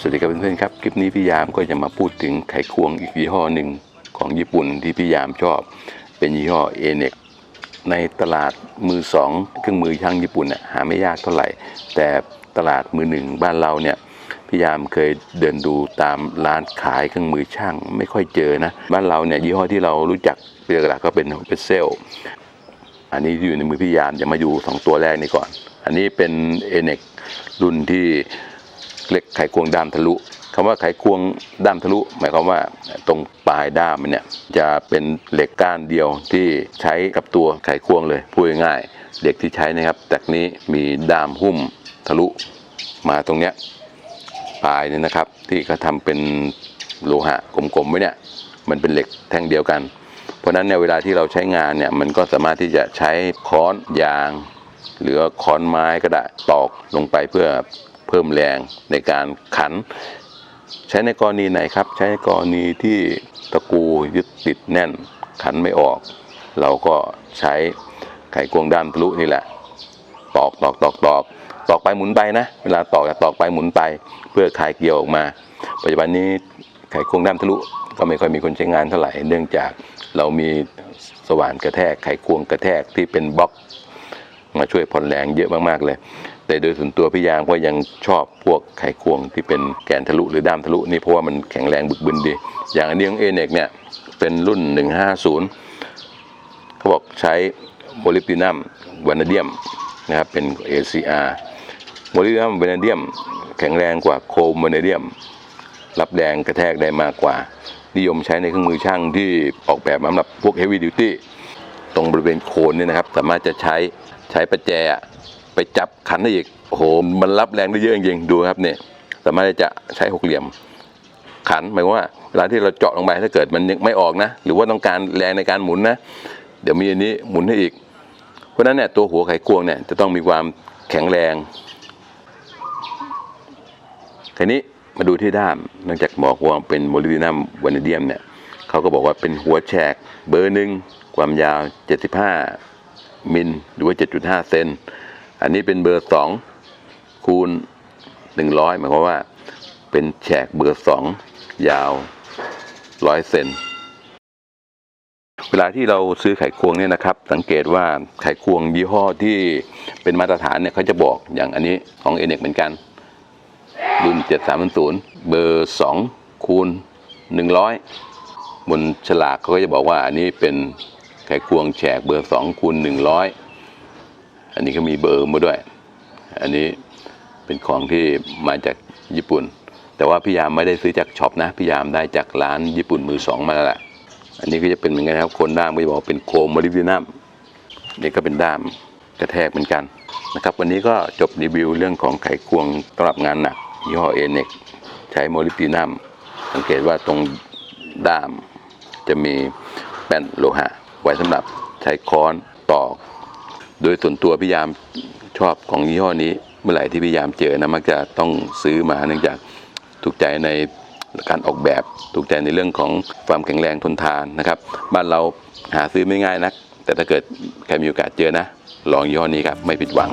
สวัสดีครับเพื่อนๆครับ คลิปนี้พี่ยามก็จะมาพูดถึงไขควงอีกยี่ห้อหนึ่งของญี่ปุ่นที่พี่ยามชอบ เป็นยี่ห้อเอเน็กในตลาดมือสองเครื่องมือช่างญี่ปุ่นน่ะหาไม่ยากเท่าไหร่ แต่ตลาดมือหนึ่งบ้านเราเนี่ยพี่ยามเคยเดินดูตามร้านขายเครื่องมือช่างไม่ค่อยเจอนะบ้านเราเนี่ยยี่ห้อที่เรารู้จักเรียกหลักก็เป็นเปเซลอันนี้อยู่ในมือพี่ยามจะมาอยู่สองตัวแรกนี้ก่อน อันนี้เป็นเอเน็กรุ่นที่ เล็กไขควงด้ามทะลุคำว่าไขควงด้ามทะลุ หมายความว่าตรงปลายด้ามมันเนี่ยจะเป็นเหล็กก้านเดียวที่ใช้กับตัวไขควงเลยพูดง่ายเหล็กที่ใช้นะครับแต่นี้มีด้ามหุ้มทะลุมาตรงเนี้ยปลายเนี่ยนะครับ ที่เขาทำเป็นโลหะกลมๆไว้เนี่ยมันเป็นเหล็กแท่งเดียวกัน เพราะนั้นเนี่ยเวลาที่เราใช้งานเนี่ยมันก็สามารถที่จะใช้ค้อนยาง หรือค้อนไม้ก็ได้ตอกลงไปเพื่อ เพิ่มแรงในการขัน ใช้ในกรณีไหนครับ ใช้ในกรณีที่ตะกูยึดติดแน่นขันไม่ออก เราก็ใช้ไขควงด้ามทะลุนี่แหละ ตอกตอกตอกตอกตอกไปหมุนไปนะ เวลาตอกจะตอกไปหมุนไป เพื่อคลายเกลียวออกมา ปัจจุบันนี้ไขควงด้ามทะลุก็ไม่ค่อยมีคนใช้งานเท่าไหร่ เนื่องจากเรามีสว่านกระแทกไขควงกระแทกที่เป็นบล็อก มาช่วยผ่อนแรงเยอะมากๆเลย แต่โดยส่วนตัวพี่ยางก็ยังชอบพวกไขควงที่เป็นแกนทะลุหรือด้ามทะลุนี่เพราะว่ามันแข็งแรงบึกบึนดี อย่างอันนี้ของเอเนกเนี่ยเป็นรุ่น 150 เขาบอกใช้โมลิบดินัมวานาเดียมนะครับเป็น ACR โมลิบดินัมวานาเดียมแข็งแรงกว่าโครมวานาเดียม รับแรงกระแทกได้มากกว่า นิยมใช้ในเครื่องมือช่างที่ออกแบบสำหรับพวก heavy duty ตรงบริเวณโคนเนี่ยนะครับ สามารถจะใช้ใช้ประแจ ไปจับขันได้อีกโอ้โหมันรับแรงได้เยอะจริงๆดูครับเนี่ยสามารถจะใช้หกเหลี่ยมขันหมายว่าเวลาที่เราเจาะลงไปถ้าเกิดมันยังไม่ออกนะ หรือว่าต้องการแรงในการหมุนนะ เดี๋ยวมีอันนี้หมุนให้อีก เพราะฉะนั้นเนี่ยตัวหัวไขควงเนี่ยจะต้องมีความแข็งแรงทีนี้มาดูที่ด้ามนองจากบอกว่าเป็นโมลิบดินัมวานิเดียมเนี่ยเขาก็บอกว่าเป็นหัวแฉกเบอร์หนึ่งความยาว 75 มิลหรือว่า 7.5 เซน อันนี้เป็นเบอร์2คูณ100หมายความว่า เป็นแฉกเบอร์2ยาว100เซนเวลาที่เราซื้อไขควงเนี่ยนะครับ สังเกตว่าไขควงยี่ห้อที่เป็นมาตรฐานเนี่ยเขาจะบอกอย่างอันนี้ของเอเน็กเหมือนกัน รุ่น7300เบอร์2คูณ100บนฉลากเขาก็จะบอกว่าอันนี้เป็นไขควงแฉกเบอร์2คูณ100อัันนี้ก็มีเบอร์มาด้วย อันนี้เป็นของที่มาจากญี่ปุ่น แต่ว่าพี่ยามไม่ได้ซื้อจากช็อปนะพี่ยามได้จากร้านญี่ปุ่นมือสองมาแล้วแหละอันนี้ก็จะเป็นเหมือนกันครับโคนด้ามก็จะบอกเป็นโครมโมลิบดินัมนี่ก็เป็นด้ามกระแทกเหมือนกันนะครับ วันนี้ก็จบรีวิวเรื่องของไขควงสำหรับงานหนักยี่ห้อเอเน็กใช้โมลิบดินัมสังเกตว่าตรงด้ามจะมีแป้นโลหะ ไว้สำหรับใช้ค้อนตอก โดยส่วนตัวพี่ยามชอบของยี่ห้อนี้ เมื่อไหร่ที่พี่ยามเจอนะมักจะต้องซื้อมาเนื่องจากถูกใจในการออกแบบถูกใจในเรื่องของความแข็งแรงทนทานนะครับบ้านเราหาซื้อไม่ง่ายนัก แต่ถ้าเกิดใครมีโอกาสเจอนะ ลองยี่ห้อนี้ครับไม่ผิดหวัง